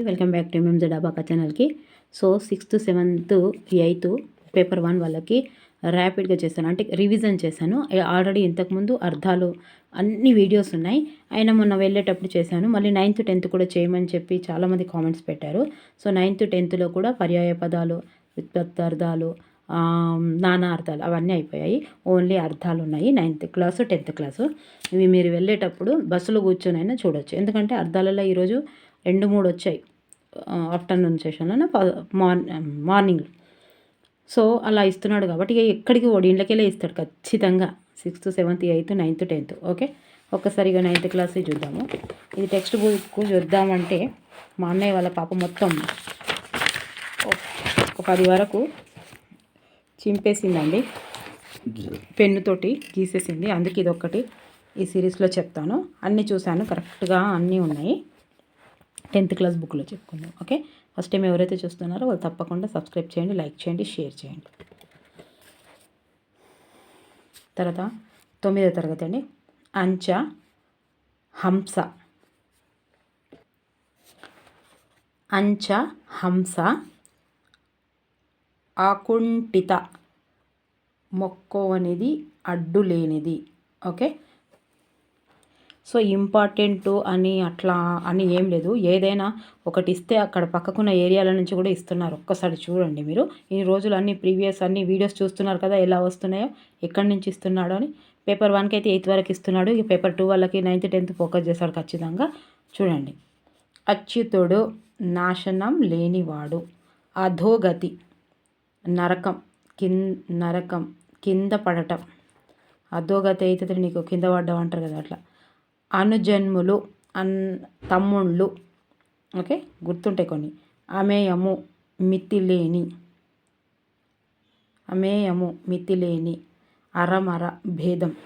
Welcome back to MMZ అబాకా ఛానల్కి so sixth seventh eighth paper one వాళ్ళకి ర్యాపిడ్గా చేశాను అంటే రివిజన్ చేశాను ఆల్రెడీ ఇంతకుముందు అర్థాలు అన్ని వీడియోస్ ఉన్నాయి అయినా మొన్న వెళ్ళేటప్పుడు చేశాను మళ్ళీ నైన్త్ టెన్త్ కూడా చేయమని చెప్పి చాలామంది కామెంట్స్ పెట్టారు సో నైన్త్ టెన్త్లో కూడా పర్యాయ పదాలు ఉత్పత్తార్థాలు నానా అర్థాలు అవన్నీ అయిపోయాయి ఓన్లీ అర్థాలు ఉన్నాయి నైన్త్ క్లాసు టెన్త్ క్లాసు ఇవి మీరు వెళ్ళేటప్పుడు బస్సులో కూర్చొని అయినా చూడొచ్చు ఎందుకంటే అర్థాలలో ఈరోజు రెండు మూడు వచ్చాయి. ఆఫ్టర్నూన్ సెషన్లో మార్నింగ్ మార్నింగ్ సో అలా ఇస్తున్నాడు కాబట్టి ఇక ఎక్కడికి ఓడి ఇస్తాడు ఖచ్చితంగా. Sixth seventh eighth ninth tenth okay? ఒక్కసారిగా నైన్త్ క్లాస్ చూద్దాము. ఇది టెక్స్ట్ బుక్ చూద్దామంటే మా అన్నయ్య వాళ్ళ పాప మొత్తం ఒక పది వరకు చింపేసిందండి. పెన్నుతోటి గీసేసింది. అందుకే ఇది ఒక్కటి ఈ సిరీస్లో చెప్తాను. అన్నీ చూశాను కరెక్ట్గా అన్నీ ఉన్నాయి. టెన్త్ క్లాస్ బుక్లో చెప్పుకుందాం ఓకే? ఫస్ట్ టైం ఎవరైతే చూస్తున్నారో వాళ్ళు తప్పకుండా సబ్స్క్రైబ్ చేయండి లైక్ చేయండి షేర్ చేయండి. తర్వాత తొమ్మిదో తరగతి అండి. అంచ హంస. అంచ హంస ఆకుంఠిత. మొక్కవనిది అడ్డు లేనిది ఓకే? సో ఇంపార్టెంట్ అని అట్లా అని ఏం లేదు. ఏదైనా ఒకటి ఇస్తే అక్కడ పక్కకున్న ఏరియాల నుంచి కూడా ఇస్తున్నారు. ఒక్కసారి చూడండి మీరు. ఈ రోజులు అన్ని ప్రీవియస్ అన్ని వీడియోస్ చూస్తున్నారు కదా ఎలా వస్తున్నాయో ఎక్కడి నుంచి ఇస్తున్నాడో అని. పేపర్ వన్కి అయితే ఎయిత్ వరకు ఇస్తున్నాడు. ఇక పేపర్ టూ వాళ్ళకి నైన్త్ టెన్త్ ఫోకస్ చేస్తాడు ఖచ్చితంగా. చూడండి. అచ్యుతుడు నాశనం లేనివాడు. అధోగతి. నరకం. కిం నరకం. కింద పడటం. అధోగతి అయితే నీకు కింద పడ్డావు అంటారు కదా అట్లా. అనుజన్ములు అన్ తమ్ముళ్ళు ఓకే? గుర్తుంటాయి కొన్ని. అమేయము మితిలేని. అమేయము మితిలేని. అరమర భేదం.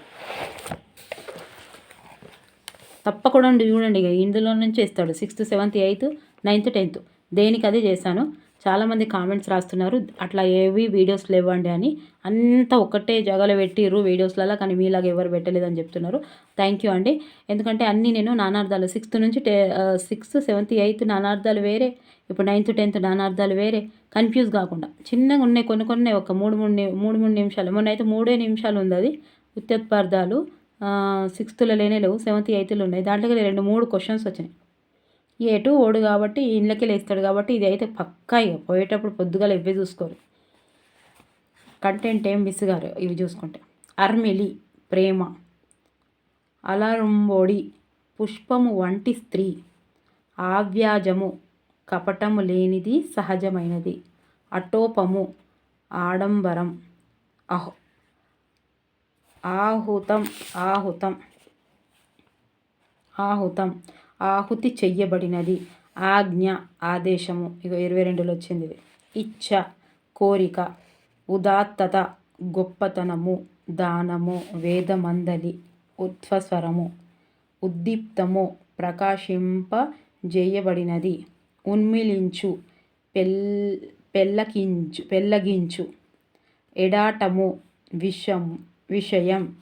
తప్పకుండా చూడండి ఇక. ఇందులో నుంచి ఇస్తాడు. Sixth seventh eighth ninth tenth. దేనికి అదే చేశాను చాలామంది కామెంట్స్ రాస్తున్నారు అట్లా ఏవి వీడియోస్ లేవండి అని. అంతా ఒకటే జగలు పెట్టిర్రు వీడియోస్లలో కానీ మీలాగా ఎవరు పెట్టలేదని చెప్తున్నారు. థ్యాంక్ యూ అండి. ఎందుకంటే అన్నీ నేను నానార్థాలు సిక్స్త్ నుంచి టే సిక్స్త్ సెవెంత్ ఎయిత్ నానార్థాలు వేరే ఇప్పుడు నైన్త్ టెన్త్ నానార్థాలు వేరే. కన్ఫ్యూజ్ కాకుండా. చిన్నగా ఉన్నాయి కొన్ని కొన్ని ఒక మూడు మూడు మూడు మూడు నిమిషాలు. మొన్న అయితే మూడే నిమిషాలు ఉంది అది. ఉత్పత్తార్థాలు సిక్స్త్లో లేనే లేవు సెవెంత్ ఎయిత్లో ఉన్నాయి. దాంట్లో రెండు మూడు క్వశ్చన్స్ వచ్చినాయి. ఎటు ఓడు కాబట్టి ఇండ్లకి లేస్తాడు కాబట్టి ఇది అయితే పక్కా ఇక పోయేటప్పుడు పొద్దుగాల ఇవే చూసుకోరు. కంటెంట్ ఏం మిస్ గారు ఇవి చూసుకుంటే. అర్మిలి ప్రేమ అలరుంబోడి పుష్పము వంటి స్త్రీ. ఆవ్యాజము కపటము లేనిది సహజమైనది. అటోపము ఆడంబరం అహో ఆహుతం ఆహుతం ఆహుతం ఆహుతి చెయ్యబడినది. ఆజ్ఞ ఆదేశము. ఇక ఇరవై రెండులో వచ్చింది ఇది. ఇచ్ఛ కోరిక ఉదాత్తత గొప్పతనము దానము వేదమందలి ఉత్వస్వరము ఉద్దీప్తము ప్రకాశింపజేయబడినది ఉన్మిలించు పెల్ పెల్లకించు పెల్లగించు. ఎడాటము విషం విషయం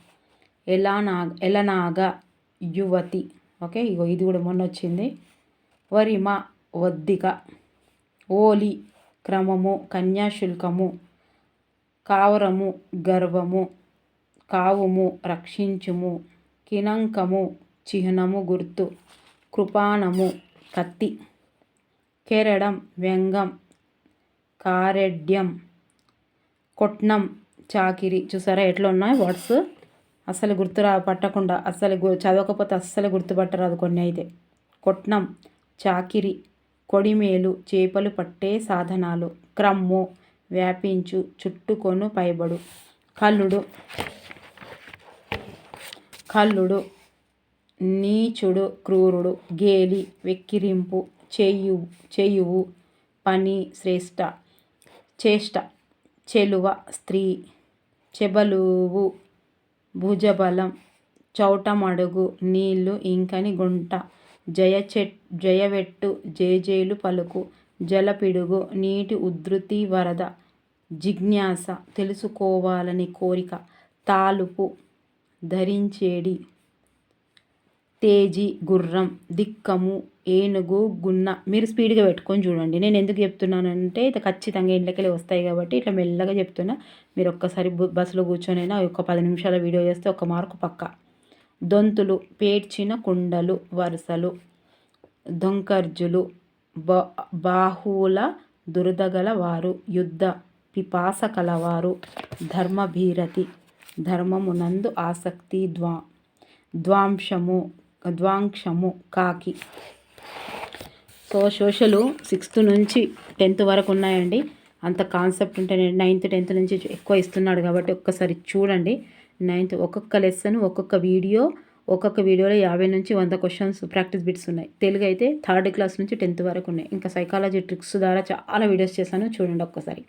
ఎలానా ఎలనాగా యువతి. ఓకే? ఇగో ఇది కూడా మొన్న వచ్చింది వరిమ వద్దిక ఓలి క్రమము కన్యాశుల్కము కావరము గర్వము కావుము రక్షించుము కినంకము చిహ్నము గుర్తు కృపాణము కత్తి కెరడం వ్యంగం కారెడ్యం కొట్నం చాకిరి. చూసారా ఎట్లా ఉన్నాయి వర్డ్స్? అస్సలు గుర్తురా పట్టకుండా అస్సలు చదవకపోతే అస్సలు గుర్తుపట్టరాదు కొన్ని అయితే. కొట్నం చాకిరి కొడిమేలు చేపలు పట్టే సాధనాలు. క్రమ్ము వ్యాపించు చుట్టుకొను పైబడు. కల్లుడు కల్లుడు నీచుడు క్రూరుడు గేలి వెక్కిరింపు చేయు చేయువు పని శ్రేష్ట చేష్ట చెలువ స్త్రీ చెబలువు. భుజబలం చౌటమడుగు నీళ్ళు ఇంకని గుంట జయచెట్ జయవెట్టు జేజేలు పలుకు జలపిడుగు నీటి ఉధృతి వరద జిజ్ఞాస తెలుసుకోవాలని కోరిక తాలుపు ధరించేడి తేజీ గుర్రం దిక్కము ఏనుగు గున్న మీరు స్పీడ్గా పెట్టుకొని చూడండి. నేను ఎందుకు చెప్తున్నానంటే ఇది ఖచ్చితంగా ఇంట్లోకెళ్ళి వస్తాయి కాబట్టి ఇట్లా మెల్లగా చెప్తున్నా. మీరు ఒక్కసారి బస్సులో కూర్చొనైనా ఒక పది నిమిషాల వీడియో చేస్తే ఒక మార్కు పక్క. దొంతులు పేర్చిన కుండలు వరుసలు దొంకర్జులు బా బాహువుల దురదగల వారు యుద్ధ పిపాస కలవారు ధర్మభీరతి ధర్మమునందు ఆసక్తి ద్వా ద్వాంశము ద్వాంక్షము కాకి. సో సోషలు సిక్స్త్ నుంచి టెన్త్ వరకు ఉన్నాయండి. అంత కాన్సెప్ట్ ఉంటే నైన్త్ టెన్త్ నుంచి ఎక్కువ ఇస్తున్నాడు కాబట్టి ఒక్కసారి చూడండి. నైన్త్ ఒక్కొక్క లెసన్ ఒక్కొక్క వీడియో ఒక్కొక్క వీడియోలో యాభై నుంచి వంద క్వశ్చన్స్ ప్రాక్టీస్ బిట్స్ ఉన్నాయి. తెలుగు అయితే థర్డ్ క్లాస్ నుంచి టెన్త్ వరకు ఉన్నాయి. ఇంకా సైకాలజీ ట్రిక్స్ ద్వారా చాలా వీడియోస్ చేశాను. చూడండి ఒక్కసారి.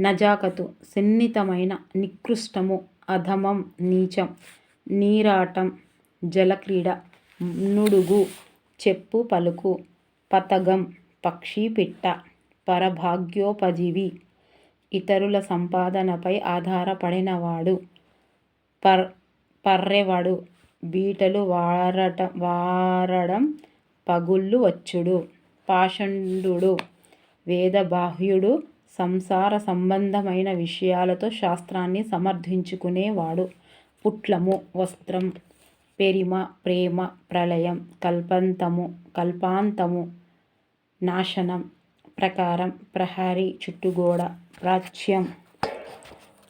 నజాకతు సున్నితమైన నికృష్టము అధమం నీచం నీరాటం జలక్రీడ నుడుగు చెప్పు పలుకు పతగం పక్షి పిట్ట పరభాగ్యోపజీవి. ఇతరుల సంపాదనపై ఆధారపడినవాడు. పర్ పర్రెవాడు. బీటలు వారట వారడం పగుళ్ళు వచ్చుడు. పాషండు వేదబాహ్యుడు. సంసార సంబంధమైన విషయాలతో శాస్త్రాన్ని సమర్థించుకునేవాడు. పుట్లము వస్త్రం పెరిమ ప్రేమ ప్రళయం కల్పంతము కల్పాంతము నాశనం ప్రకారం ప్రహారీ చుట్టుగోడ ప్రాచ్యం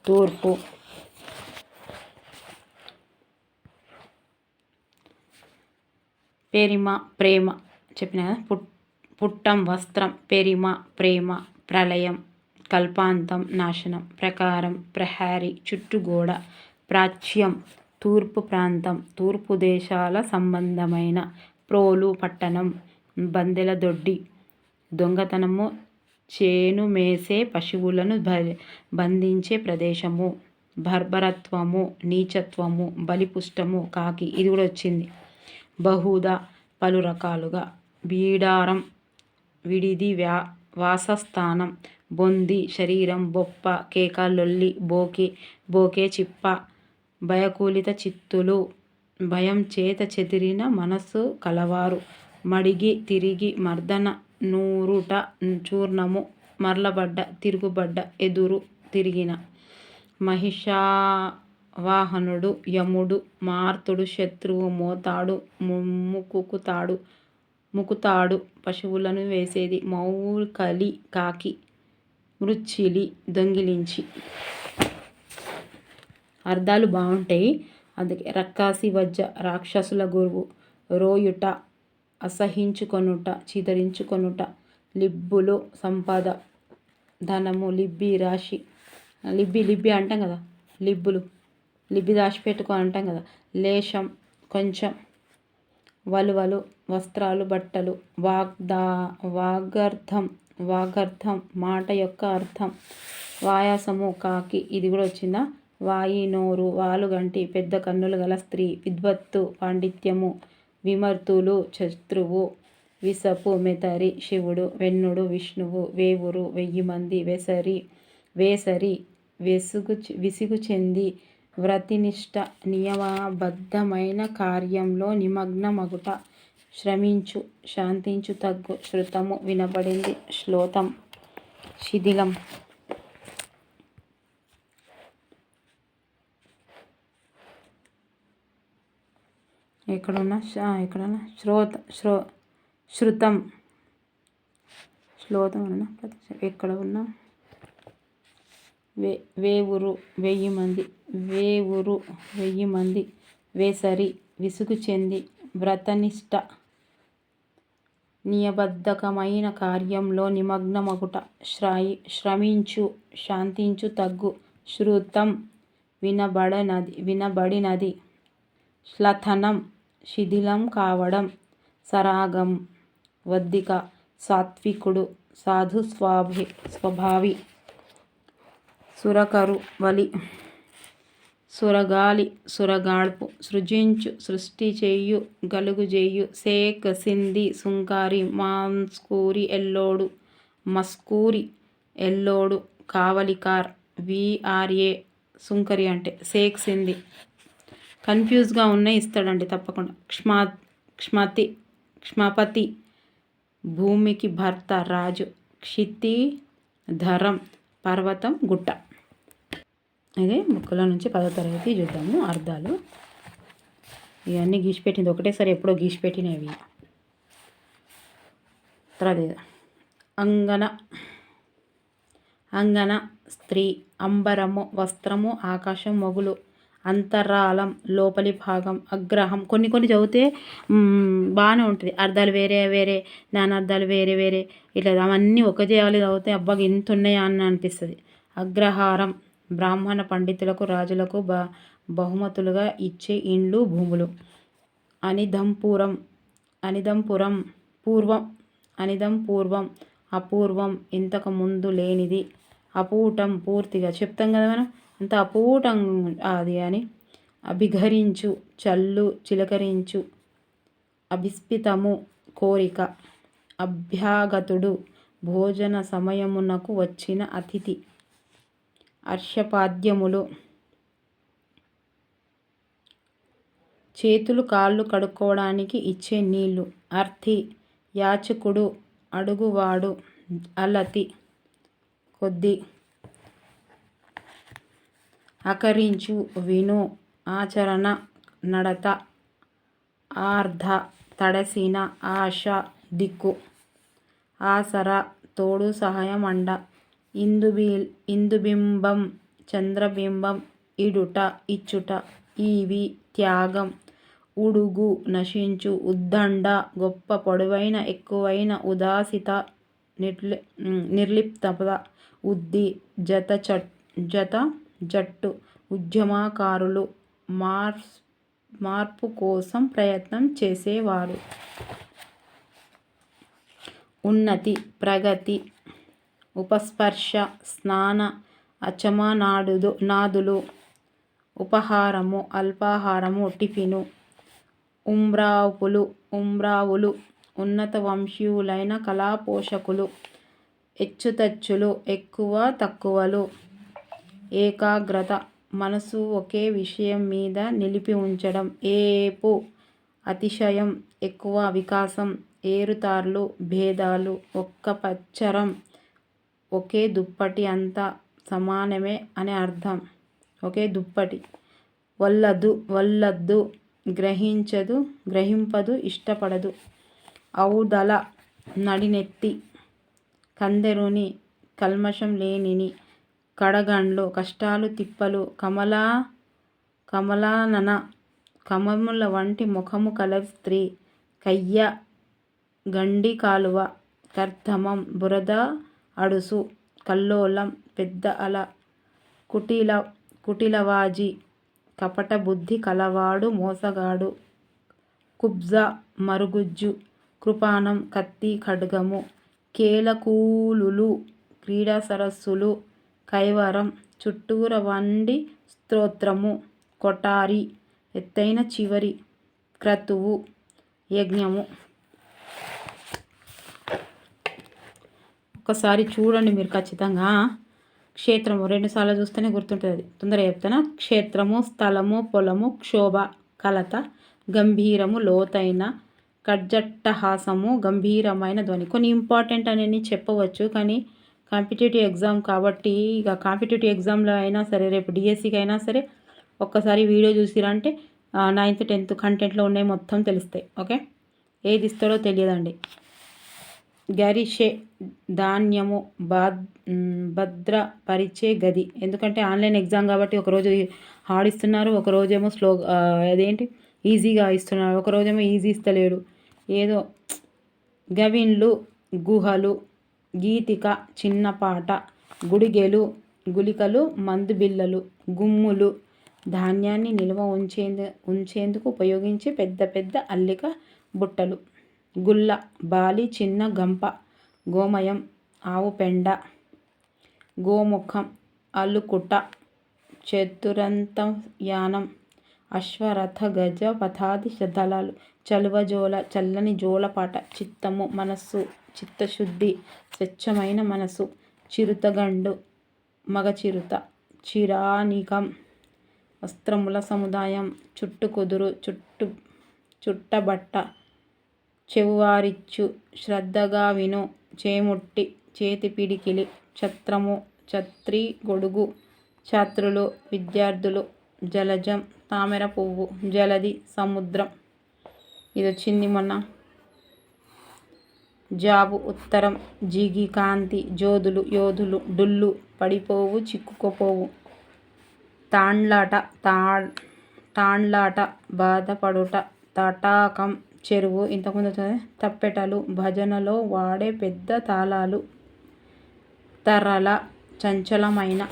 తూర్పు. పెరిమ ప్రేమ చెప్పిన కదా? పుట్ పుట్టం వస్త్రం పెరిమ ప్రేమ ప్రళయం కల్పాంతం నాశనం ప్రకారం ప్రహారి చుట్టుగోడ ప్రాచ్యం తూర్పు ప్రాంతం తూర్పు దేశాల సంబంధమైన ప్రోలు పట్టణం బందెల దొడ్డి. దొంగతనము చేను మేసే పశువులను బంధించే ప్రదేశము. బర్బరత్వము నీచత్వము బలిపుష్టము కాకి. ఇది కూడా వచ్చింది. బహుదా పలు రకాలుగా. బీడారం విడిది వ్యా వాసస్థానం బొంది శరీరం బొప్ప కేక లొల్లి బోకే బోకే చిప్ప భయకూలిత చిత్తులు భయం చేత చెదిరిన మనస్సు కలవారు. మడిగి తిరిగి మర్దన నూరుట చూర్ణము మరలబడ్డ తిరుగుబడ్డ ఎదురు తిరిగిన మహిషావాహనుడు యముడు మార్తుడు శత్రువు మోతాడు ముక్కుతాడు ముకుతాడు పశువులను వేసేది మౌకలి కాకి మృచ్చిలి దొంగిలించి. అర్థాలు బాగుంటాయి. అందుకే రక్కాసి వజ్జ రాక్షసుల గురువు రోయుట అసహించుకొనుట చిదరించుకొనుట లిబ్బులు సంపద ధనము లిబ్బి రాశి లిబ్బి లిబ్బి అంటాం కదా లిబ్బులు లిబ్బి దాచిపెట్టుకో అంటాం కదా లేశం కొంచెం వలువలు వస్త్రాలు బట్టలు వాగ్దా వాగర్థం వాగర్థం మాట యొక్క అర్థం వాయాసము కాకి ఇది కూడా వచ్చిందా వాయి నోరు వాలుగంటి పెద్ద కన్నులు గల స్త్రీ విద్వత్తు పాండిత్యము విమర్తులు శత్రువు విసపు మెతరి శివుడు వెన్నుడు విష్ణువు వేవురు వెయ్యి మంది వెసరి వేసరి వెసుగు విసుగు చెంది వ్రతినిష్ట నియమబద్ధమైన కార్యంలో నిమగ్నమగుట శ్రమించు శాంతించు తగ్గు శృతము వినబడింది శ్లోతం శిథిలం. ఎక్కడున్నా ఎక్కడన్నా? శ్రోత శ్రో శృతం. శ్లోతం అన్న ఎక్కడ ఉన్నా? వే వేవురు వెయ్యి మంది. వేవురు వెయ్యి మంది. వేసరి విసుగు చెంది. వ్రతనిష్ట. నియబద్ధకమైన కార్యంలో నిమగ్నమగుట. శ్రాయి శ్రమించు శాంతించు తగ్గు. శృతం వినబడనది వినబడినది. శ్లథనం. శిథిలం కావడం సరాగం వద్దిక సాత్వికుడు సాధు స్వాభి స్వభావి సురకరు వలి సురగాలి సురగాడ్పు సృజించు సృష్టి చెయ్యు గలుగుజెయ్యు సేక్ సింధి సుంకారి మాన్స్కూరి ఎల్లోడు మస్కూరి ఎల్లోడు కావలికార్ విఆర్ఏ సుంకరి అంటే సేక్ సింధి. కన్ఫ్యూజ్గా ఉన్నాయి ఇస్తాడండి తప్పకుండా. క్ష్మా క్ష్మతి క్ష్మపతి భూమికి భర్త రాజు క్షితి ధరం పర్వతం గుట్ట. ఇదే ముక్కల నుంచి పదో తరగతి చూద్దాము అర్థాలు. ఇవన్నీ గీసిపెట్టింది ఒకటేసారి ఎప్పుడో గీసిపెట్టినవి. తర్వాత అంగన అంగన స్త్రీ అంబరము వస్త్రము ఆకాశం మొగులు అంతరాలం లోపలి భాగం అగ్రహం కొన్ని కొన్ని చదివితే బాగానే ఉంటుంది. అర్థాలు వేరే వేరే నానార్థాలు వేరే వేరే. ఇట్లా అవన్నీ ఒక చేయాలి చదివితే అబ్బా ఇంత ఉన్నాయా అని అనిపిస్తుంది. అగ్రహారం బ్రాహ్మణ పండితులకు రాజులకు బ బహుమతులుగా ఇచ్చే ఇండ్లు భూములు. అనిదంపురం అనిదంపురం పూర్వం అనిదం పూర్వం అపూర్వం ఇంతకు ముందు లేనిది అపూటం పూర్తిగా చెప్తాం కదా మనం? అంత అపూటం అది అని అభిఘరించు చల్లు చిలకరించు అభిస్పితము కోరిక అభ్యాగతుడు భోజన సమయమునకు వచ్చిన అతిథి అర్షపాద్యములు చేతులు కాళ్ళు కడుక్కోవడానికి ఇచ్చే నీళ్ళు అర్థి యాచకుడు అడుగువాడు అలతి కొద్ది అకరించు విను ఆచరణ నడత ఆర్ధ తడసిన ఆశ దిక్కు ఆసర తోడు సహాయం అండ ఇందుబి ఇందుబింబం చంద్రబింబం ఇడుట ఇచ్చుట ఈవి త్యాగం ఉడుగు నశించు ఉద్దండ గొప్ప పొడవైన ఎక్కువైన ఉదాసిత నిర్లి నిర్లిప్తత ఉద్ది జత చట్ జత జట్టు ఉద్యమకారులు మార్స్ మార్పు కోసం ప్రయత్నం చేసేవారు. ఉన్నతి ప్రగతి ఉపస్పర్శ స్నాన అచమనాడుదు నాదులు ఉపహారము అల్పాహారము టిఫిను ఉమ్రావులు ఉమ్రావులు ఉన్నత వంశీయులైన కళాపోషకులు హెచ్చుతచ్చులు ఎక్కువ తక్కువలు ఏకాగ్రత మనసు ఒకే విషయం మీద నిలిపి ఉంచడం. ఏపు అతిశయం ఎక్కువ వికాసం ఏరుతార్లు భేదాలు ఒక్క పచ్చరం ఒకే దుప్పటి అంతా సమానమే అనే అర్థం. ఒకే దుప్పటి. వల్లదు వల్లద్దు గ్రహించదు గ్రహింపదు ఇష్టపడదు. ఔదల నడినెత్తి కందెరుని కల్మషం లేనిని కడగండ్లు కష్టాలు తిప్పలు కమలా కమలానన కమముల వంటి ముఖము కల స్త్రీ కయ్య గండి కాలువ కర్ధమం బురద అడుసు కల్లోలం పెద్ద అల కుటిల కుటిలవాజి కపట బుద్ధి కలవాడు మోసగాడు కుబ్జ మరుగుజ్జు కృపాణం కత్తి ఖడ్గము కేలకూలులు క్రీడా సరస్సులు కైవరం చుట్టూర వండి స్తోత్రము. కొటారి ఎత్తైన చివరి క్రతువు యజ్ఞము. ఒకసారి చూడండి మీరు ఖచ్చితంగా. క్షేత్రము రెండుసార్లు చూస్తేనే గుర్తుంటుంది. తొందరగా చెప్తాను? క్షేత్రము స్థలము పొలము క్షోభ కలత గంభీరము లోతైన కడ్జట్టహాసము గంభీరమైన ధ్వని. కొన్ని ఇంపార్టెంట్ అనేది చెప్పవచ్చు కానీ కాంపిటేటివ్ ఎగ్జామ్ కాబట్టి ఇక కాంపిటేటివ్ ఎగ్జామ్లో అయినా సరే రేపు డిఎస్సికి అయినా సరే ఒక్కసారి వీడియో చూసిరంటే నైన్త్ టెన్త్ కంటెంట్లో ఉన్నాయి మొత్తం తెలుస్తాయి ఓకే? ఏది ఇస్తాడో తెలియదండి. గరిషే ధాన్యము భద్ర పరిచే గది. ఎందుకంటే ఆన్లైన్ ఎగ్జామ్ కాబట్టి ఒకరోజు హార్డ్ ఇస్తున్నారు ఒకరోజేమో స్లో అదేంటి? ఈజీగా ఇస్తున్నారు ఒకరోజేమో ఈజీ ఇస్తలేడు. ఏదో గవిన్లు గుహలు గీతిక చిన్నపాట గుడిగెలు గులికలు మందుబిల్లలు గుమ్ములు ధాన్యాన్ని నిల్వ ఉంచేందు ఉంచేందుకు ఉపయోగించే పెద్ద పెద్ద అల్లిక బుట్టలు. గుల్ల బాలి చిన్న గంప గోమయం ఆవు పెండ గోముఖం అల్లుకుట చతురంతయానం అశ్వరథ గజ పథాది దళాలు చలువజోల చల్లని జోలపాట చిత్తము మనస్సు చిత్తశుద్ధి స్వచ్ఛమైన మనసు చిరుతగండు మగ చిరుత చిరానికం వస్త్రముల సముదాయం చుట్టు కుదురు చుట్టు చుట్టబట్ట చెవువారిచ్చు శ్రద్ధగా విను చేముట్టి చేతి పిడికిలి ఛత్రము ఛత్రి గొడుగు ఛాత్రులు విద్యార్థులు జలజం తామర పువ్వు జలది సముద్రం. ఇది వచ్చింది మొన్న జాబు ఉత్తరం జిగి కాంతి జోదులు యోధులు డుల్లు పడిపోవు చిక్కుకోపోవు. తాండ్లాట తా తాండ్లాట బాధపడుట తటాకం చెరువు. ఇంతకుముందు తప్పెటలు భజనలో వాడే పెద్ద తాళాలు తరల చంచలమైన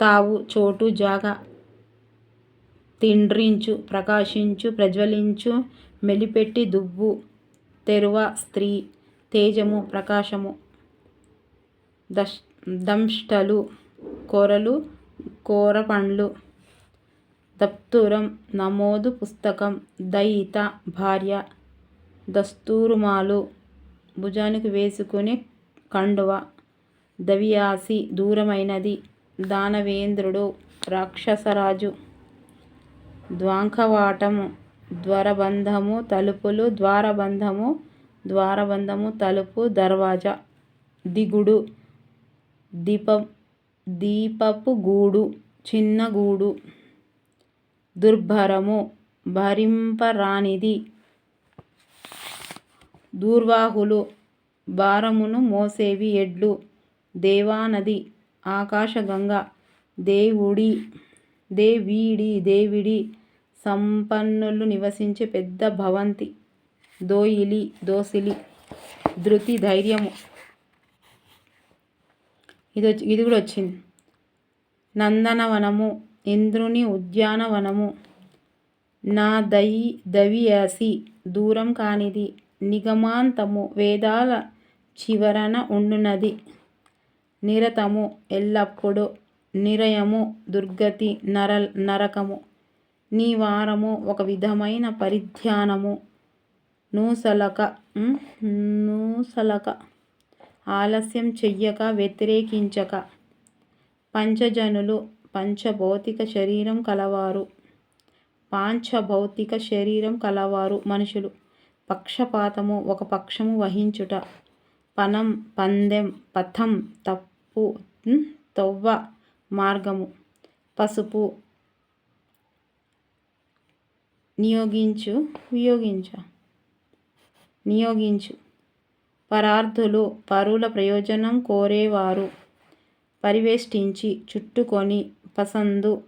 తావు చోటు జాగా తిండ్రించు ప్రకాశించు ప్రజ్వలించు మెలిపెట్టి దువ్వు తెరువ స్త్రీ తేజము ప్రకాశము దష్ దంష్టలు కోరలు కోరపండ్లు దప్తురం నమోదు పుస్తకం దయిత భార్య దస్తూరుమాలు భుజానికి వేసుకునే కండువ దవియాసి దూరమైనది దానవేంద్రుడు రాక్షసరాజు ద్వాంకవాటము ద్వారబంధము తలుపులు ద్వారబంధము ద్వారబంధము తలుపు దర్వాజా దిగుడు దీప దీపపు గూడు చిన్న గూడు దుర్భరము భరింపరానిది దూర్వాహులు భారమును మోసేవి ఎడ్లు దేవానది ఆకాశగంగ దేవుడి దేవీడి దేవిడి సంపన్నులు నివసించే పెద్ద భవంతి. దోయిలి దోసిలి ధృతి ధైర్యము. ఇది వచ్చి ఇది కూడా వచ్చింది. నందనవనము ఇంద్రుని ఉద్యానవనము. నా దయి దవియాసి దూరం కానిది నిగమాంతము వేదాల చివరన ఉండునది. నిరతము ఎల్లప్పుడూ నిరయము దుర్గతి నర నరకము. నీ వారము ఒక విధమైన పరిధ్యానము. నూసలక నూసలక. ఆలస్యం చెయ్యక వ్యతిరేకించక. పంచజనులు పంచభౌతిక శరీరం కలవారు. పాంచభౌతిక శరీరం కలవారు మనుషులు. పక్షపాతము ఒక పక్షము వహించుట. పనం పందెం పథం తప్పు తొవ్వ. మార్గము. పసుపు నియోగించు వియోగించ. నియోగించు. పరార్థులు పరుల ప్రయోజనం కోరేవారు. పరివేష్టించి చుట్టుకొని పసందు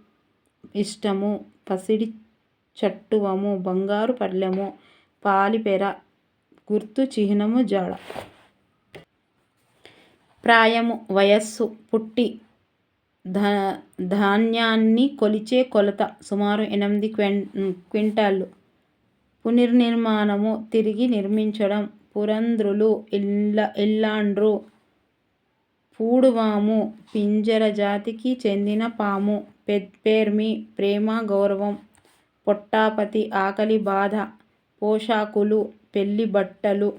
ఇష్టము పసిడి చట్టువము బంగారు పళ్ళెము పాలిపెర గుర్తు చిహ్నము జాడ. ప్రాయము వయస్సు పుట్టి ధా ధాన్యాన్ని కొలిచే కొలత సుమారు ఎనిమిది క్విం క్వింటాళ్ళు. పునర్నిర్మాణము తిరిగి నిర్మించడం పురంధ్రులు ఇల్ల ఇల్లాండ్రు పూడువాము పింజర జాతికి చెందిన పాము పెద్పేర్మి ప్రేమ గౌరవం పొట్టాపతి ఆకలి బాధ పోషాకులు పెళ్ళి బట్టలు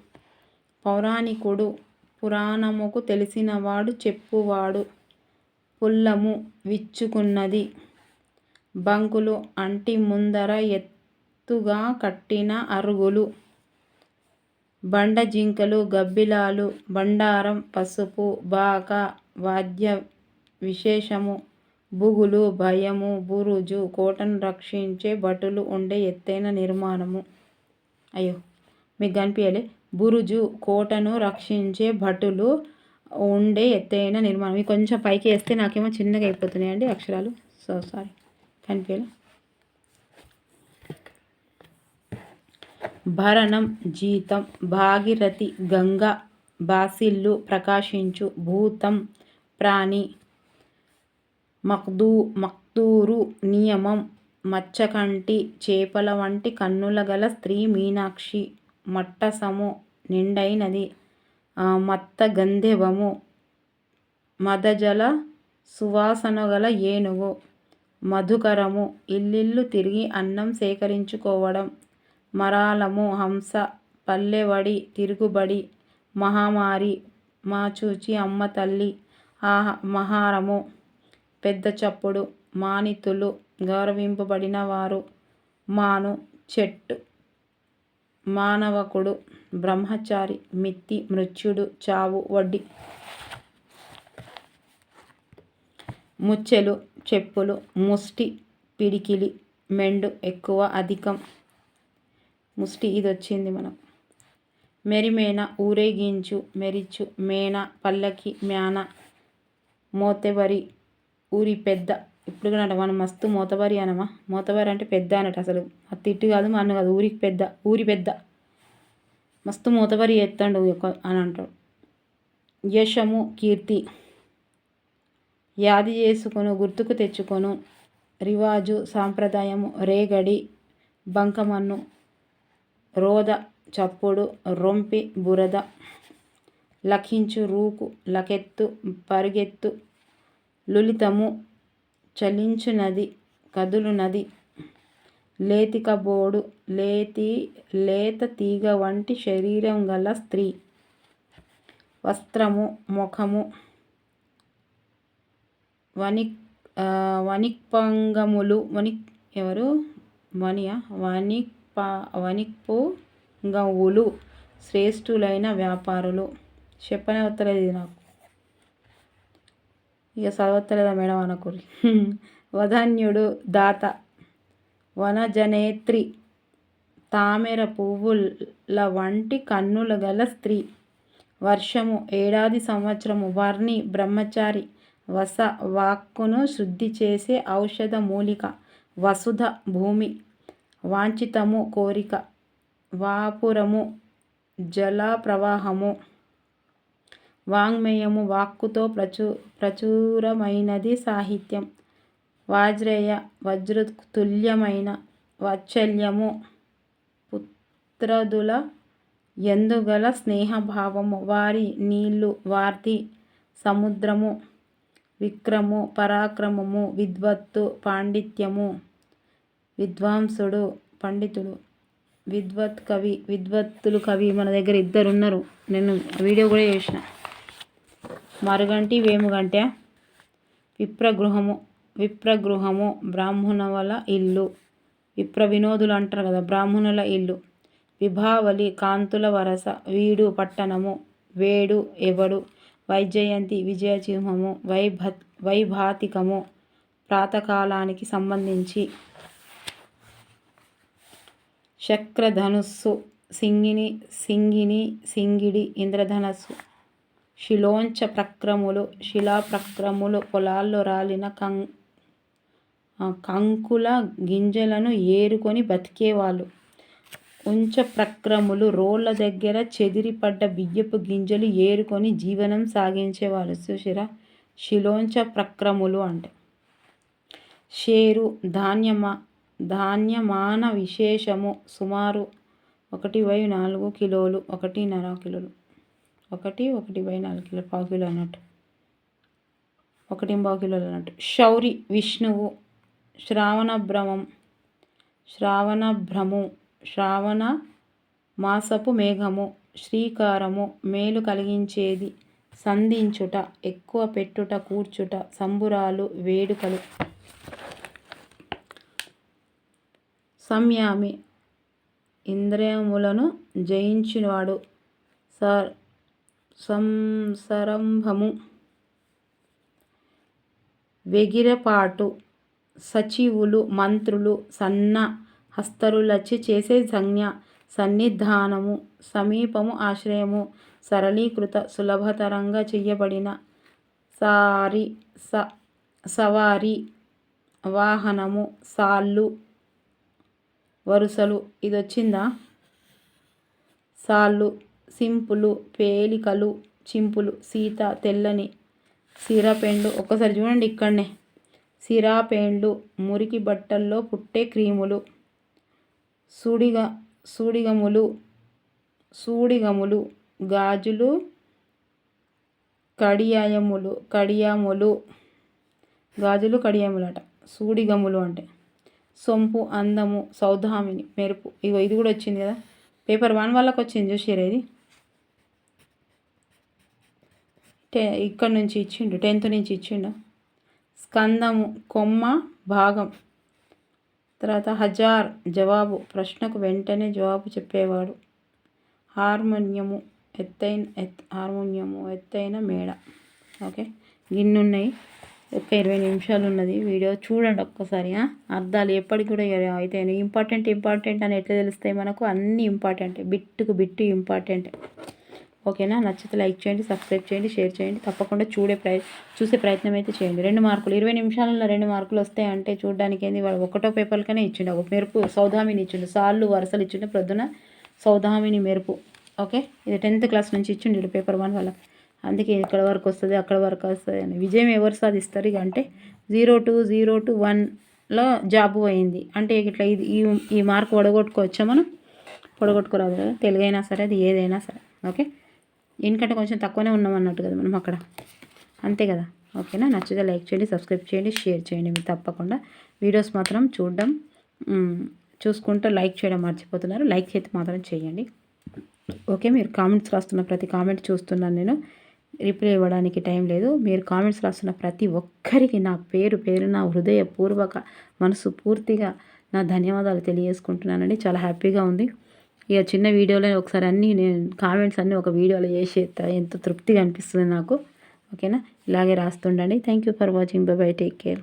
పౌరాణికుడు పురాణముకు తెలిసినవాడు చెప్పువాడు. పుల్లము విచ్చుకున్నది. బంకులు అంటి ముందర ఎత్తుగా కట్టిన అరుగులు. బండ జింకలు గబ్బిలాలు బండారం పసుపు బాక వాద్య విశేషము బుగులు భయము బురుజు కోటను రక్షించే భటులు ఉండే ఎత్తైన నిర్మాణము. అయ్యో మీకు కనిపించలే బురుజు కోటను రక్షించే భటులు ఉండే ఎత్తైన నిర్మాణం. కొంచెం పైకి వేస్తే నాకేమో చిన్నగా అయిపోతున్నాయి అండి అక్షరాలు. సో సారీ కనిపించాలి భరణం జీతం భాగీరథి గంగ బాసిల్లు ప్రకాశించు భూతం ప్రాణి మక్దూ మక్తూరు నియమం మచ్చకంటి చేపల వంటి కన్నుల గల స్త్రీ మీనాక్షి మట్టసము నిండైనది మత్త గంధెవము. మదజల సువాసనగల ఏనుగు. మధుకరము. ఇల్లిల్లు తిరిగి అన్నం సేకరించుకోవడం. మరాలము హంస పల్లెవడి తిరుగుబడి మహామారి మాచూచి అమ్మ తల్లి ఆహ మహారము పెద్ద చప్పుడు మానితులు గౌరవింపబడిన వారు మాను చెట్టు. మానవకుడు బ్రహ్మచారి మిత్తి మృత్యుడు చావు వడ్డీ. ముచ్చెలు చెప్పులు ముష్టి పిడికిలి మెండు ఎక్కువ అధికం. ముష్టి ఇది వచ్చింది మనం. మెరిమేన ఊరేగించు మెరిచు మేన పల్లకి మ్యాన మోతెవరి ఊరి పెద్ద ఇప్పుడు కూడా మనం మస్తు మూతబారి అనమా మూతబారి అంటే పెద్ద అనట అసలు. అది తిట్టు కాదు మన కాదు ఊరికి పెద్ద ఊరి పెద్ద. మస్తు మోతబరి ఎత్తండు అని అంటాడు. యశము కీర్తి. యాది చేసుకొను గుర్తుకు తెచ్చుకొను. రివాజు సాంప్రదాయము రేగడి బంకమన్ను రోద చప్పుడు రొంపి బురద. లఖించు రూకు లకెత్తు పరిగెత్తు. లులితము చలించునది కదులునది. లేతికబోడు లేతి లేత తీగ వంటి శరీరం గల స్త్రీ. వస్త్రము ముఖము వని వణిక్పంగములు వణిక్ ఎవరు? వణియ? వణిక్ప గవులు శ్రేష్ఠులైన వ్యాపారులు. చెప్పనే వస్తలేదు నాకు. ఇక చదవత్తలేదా మేడం అనకూరి వధన్యుడు దాత వనజనేత్రి తామెర పువ్వుల వంటి కన్నుల గల స్త్రీ. వర్షము ఏడాది సంవత్సరము వర్ణి బ్రహ్మచారి వస వాక్కును శుద్ధి చేసే ఔషధ మూలిక వసుధ భూమి వాంఛితము కోరిక. వాపురము జల ప్రవాహము వాంగ్మయము వాక్కుతో ప్రచు ప్రచురమైనది సాహిత్యం. వాజ్రేయ వజ్రతుల్యమైన వాత్సల్యము పుత్రదుల ఎందుగల స్నేహభావము. వారి నీళ్ళు వార్తి సముద్రము విక్రము పరాక్రమము విద్వత్తు పాండిత్యము విద్వాంసుడు పండితుడు విద్వత్ కవి విద్వత్తులు కవి మన దగ్గర ఇద్దరు ఉన్నారు నేను వీడియో కూడా చేసిన. మరుగంటి వేముగంట విప్రగృహము విప్రగృహము బ్రాహ్మణుల ఇల్లు. విప్ర వినోదులు అంటారు కదా బ్రాహ్మణుల ఇల్లు. విభావళి కాంతుల వరస వీడు పట్టణము వేడు ఎవడు వైజయంతి విజయచిహ్నము వైభ వైభాతికము ప్రాతకాలానికి సంబంధించి. శక్రధనుస్సు సింగిని సింగిని సింగిడి ఇంద్రధనస్సు. శిలోంచ ప్రక్రములు శిలాప్రక్రములు పొలాల్లో రాలిన కం కంకుల గింజలను ఏరుకొని బతికేవాళ్ళు. ఉంచ ప్రక్రములు రోళ్ళ దగ్గర చెదిరిపడ్డ బియ్యపు గింజలు ఏరుకొని జీవనం సాగించేవాళ్ళు. చూసిరా? శిలోంచ ప్రక్రములు అంటే. షేరు ధాన్యమా ధాన్యమాన విశేషము సుమారు ఒకటి బై నాలుగు కిలోలు ఒకటిన్నర కిలోలు. ఒకటి ఒకటి బై నాలుగు కిలో పావు కిలో అన్నట్టు. ఒకటి పావు కిలోలు అన్నట్టు. శౌరి విష్ణువు శ్రావణ భ్రమం శ్రావణ భ్రము శ్రావణ మాసపు మేఘము శ్రీకారము మేలు కలిగించేది సంధించుట ఎక్కువ పెట్టుట కూర్చుట సంబురాలు వేడుకలు. సంయామి ఇంద్రియములను జయించినవాడు. సార్ సంసరంభము. వెగిరపాటు సచివులు మంత్రులు సన్న హస్తరులచి చేసే సంజ్ఞ సన్నిధానము సమీపము ఆశ్రయము సరళీకృత సులభతరంగా చేయబడిన సారి స సవారి వాహనము సాళ్ళు వరుసలు. ఇది వచ్చిందా సాళ్ళు. సింపులు పేలికలు చింపులు సీత తెల్లని సిరపెండు. ఒక్కసారి చూడండి ఇక్కడనే. సిరాపేండ్లు మురికి బట్టల్లో పుట్టే క్రీములు సూడిగ సూడిగములు సూడిగములు గాజులు కడియాయములు కడియాములు గాజులు కడియాములట. సూడిగములు అంటే సొంపు అందము సౌధామిని మెరుపు. ఇగో ఇది కూడా వచ్చింది కదా. పేపర్ వన్ వాళ్ళకి వచ్చింది చూసారా ఇది? టె ఇక్కడ నుంచి ఇచ్చిండు టెన్త్ నుంచి ఇచ్చిండు. స్కందము కొమ్మ భాగం. తర్వాత హజార్ జవాబు. ప్రశ్నకు వెంటనే జవాబు చెప్పేవాడు. హార్మోనియము ఎత్తైన ఎత్ హార్మోనియము ఎత్తైన మేడ. ఓకే? గిన్ని ఉన్నాయి ఒక ఇరవై నిమిషాలు ఉన్నది వీడియో. చూడండి ఒక్కసారి అర్థాలు ఎప్పటికి కూడా అయితే ఇంపార్టెంట్ ఇంపార్టెంట్ అని ఎట్లా తెలుస్తాయి మనకు? అన్నీ ఇంపార్టెంట్. బిట్టుకు bit important. ఓకేనా? నచ్చితే లైక్ చేయండి సబ్స్క్రైబ్ చేయండి షేర్ చేయండి. తప్పకుండా చూడే ప్రయ చూసే ప్రయత్నం అయితే చేయండి. రెండు మార్కులు ఇరవై నిమిషాలలో రెండు మార్కులు వస్తాయి అంటే చూడడానికి ఏంది? వాడు ఒకటో పేపర్కనే ఇచ్చిండు ఒక మెరుపు సౌదామిని ఇచ్చిండు. సార్లు వరుసలు ఇచ్చిండు ప్రొద్దున సౌదామిని మెరుపు. ఓకే? ఇది టెన్త్ క్లాస్ నుంచి ఇచ్చిండు పేపర్ వన్ వాళ్ళ అందుకే ఇక్కడ వరకు వస్తుంది అక్కడ వరకు వస్తుంది అని. విజయం ఎవరు సాధిస్తారు ఇక అంటే జీరో టు జీరో టు వన్లో జాబు అయింది అంటే ఇట్లా ఇది ఈ ఈ మార్క్ పొడగొట్టుకోవచ్చా మనం? పొడగొట్టుకోరాదు కదా? తెలుగైనా సరే అది ఏదైనా సరే. ఓకే? దీనికంటే కొంచెం తక్కువనే ఉన్నాం అన్నట్టు కదా మనం అక్కడ. అంతే కదా. ఓకేనా? నచ్చితే లైక్ చేయండి సబ్స్క్రైబ్ చేయండి షేర్ చేయండి. మీరు తప్పకుండా వీడియోస్ మాత్రం చూడడం చూసుకుంటూ లైక్ చేయడం మర్చిపోతున్నారు. లైక్ అయితే మాత్రం చేయండి. ఓకే? మీరు కామెంట్స్ రాస్తున్న ప్రతి కామెంట్ చూస్తున్నాను నేను. రిప్లై ఇవ్వడానికి టైం లేదు. మీరు కామెంట్స్ రాస్తున్న ప్రతి ఒక్కరికి నా పేరు పేరు నా హృదయపూర్వక మనసు పూర్తిగా నా ధన్యవాదాలు తెలియజేసుకుంటున్నానండి. చాలా హ్యాపీగా ఉంది. ఇక చిన్న వీడియోలో ఒకసారి అన్నీ నేను కామెంట్స్ అన్నీ ఒక వీడియోలో చేసి ఎంతో తృప్తిగా అనిపిస్తుంది నాకు. ఓకేనా? ఇలాగే రాస్తుండండి. Thank you for watching bye bye take care